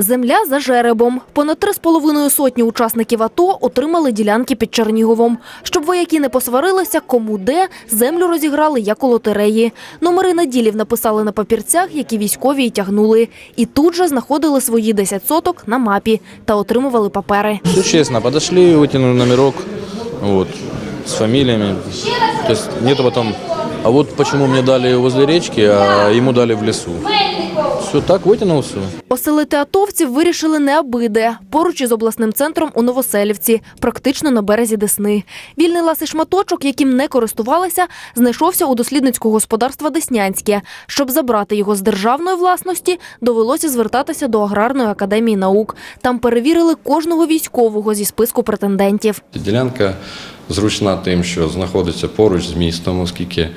Земля за жеребом. Понад три з половиною сотні учасників АТО отримали ділянки під Черніговом. Щоб вояки не посварилися, кому де, землю розіграли як у лотереї. Номери наділів написали на папірцях, які військові й тягнули. І тут же знаходили свої 10 соток на мапі та отримували папери. Все честно, подошли, вытянули номерок, вот, с фамилиями. То есть нету потом, а вот почему мне дали возле речки, а ему дали в лесу. Все так, вытянул все. Поселити атовців вирішили не абиде. Поруч із обласним центром у Новоселівці, практично на березі Десни. Вільний ласий шматочок, яким не користувалися, знайшовся у дослідницького господарства Деснянське. Щоб забрати його з державної власності, довелося звертатися до Аграрної академії наук. Там перевірили кожного військового зі списку претендентів. Ділянка зручна тим, що знаходиться поруч з містом, оскільки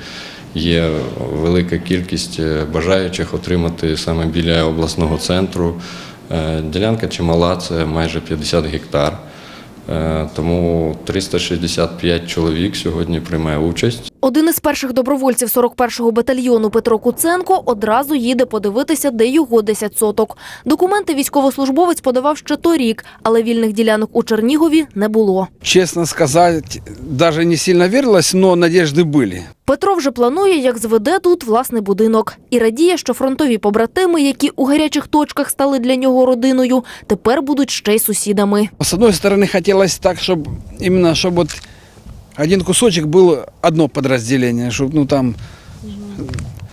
є велика кількість е, бажаючих отримати саме біля обласного центру. Е, Ділянка чимала, це майже 50 гектар. Е, Тому 365 чоловік сьогодні приймає участь. Один із перших добровольців 41-го батальйону Петро Куценко одразу їде подивитися, де його 10 соток. Документи військовослужбовець подавав ще торік, але вільних ділянок у Чернігові не було. Честно сказать, даже не сильно верилось, но надежды были. Петро вже планує, як зведе тут власний будинок. І радіє, що фронтові побратими, які у гарячих точках стали для нього родиною, тепер будуть ще й сусідами. С одной стороны, хотелось так, чтобы именно, чтобы вот один кусочек был одно подразделение, чтобы, ну, там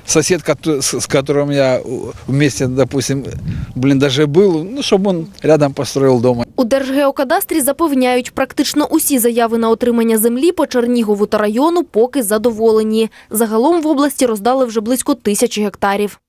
сосед, кото- с с которым я у- вместе, допустим, в блиндаже был, ну, чтобы он рядом построил дома. У Держгеокадастрі запевняють, практично усі заяви на отримання землі по Чернігову та району поки задоволені. Загалом в області роздали вже близько тисячі гектарів.